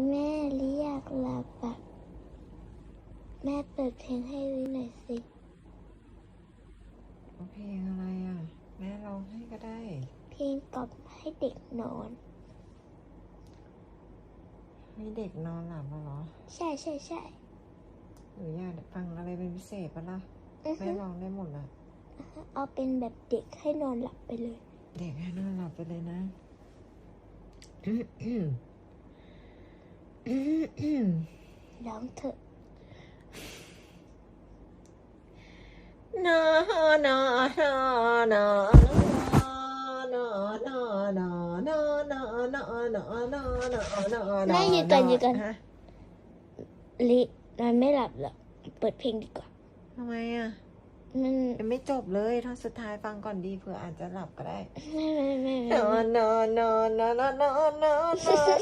แม่เรียกหลับอะแม่เปิดเพลงให้วิหน่อยสิ เอาเพลงอะไรอะ แม่ร้องให้ก็ได้ เพลงกล่อมให้เด็กนอน ให้เด็กนอนหลับมาเหรอใช่ใช่ใช่หรืออยากฟังอะไรเป็นพิเศษปะล่ะอือฮึแม่ร้องได้หมดละเอาเป็นแบบเด็กให้นอนหลับไปเลย เด็กให้นอนหลับไปเลยนะอืมอืมอืมอืม ร้องเถอะนอนอนอนอนอนอนอนอนอนอนอนอนอนแม่หยุดก่อนหยุดก่อนฮะลินอนไม่หลับหรอกเปิดเพลงดีกว่าทำไมอะมันยังไม่จบเลยท่อนสุดท้ายฟังก่อนดีเผื่ออาจจะหลับก็ได้ ไม่ไม่ไม่ นอนนอนนอนนอนนอนนอนนอน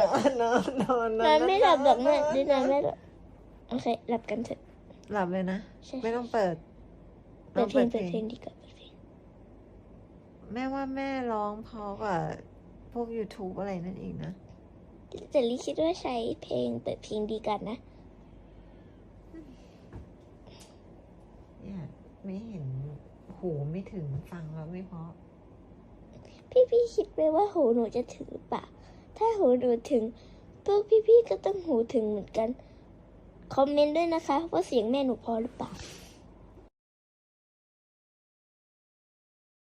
นอนนอนนอนนอนไม่หลับหรอกแม่ดินอนไม่หลับโอเคหลับกันเถอะหลับเลยนะ ไม่ต้องเปิดเปิดเพลงเปิดเพลงดีกว่าเปิดเพลงแม่ว่าแม่ร้องเพราะกว่าพวก YouTube อะไรนั่นเองนะแต่ลิคิดว่าใช้เพลงเปิดเพลงดีกันนะเนี่ยไม่เห็นหูไม่ถึงฟังแล้วไม่เพราะ พี่พี่คิดไหมว่าหูหนูจะถึงหรือเปล่า ถ้าหูหนูถึง พวกพี่พี่ก็ต้องหูถึงเหมือนกัน คอมเมนต์ด้วยนะคะ ว่าเสียงแม่หนูพอหรือเปล่า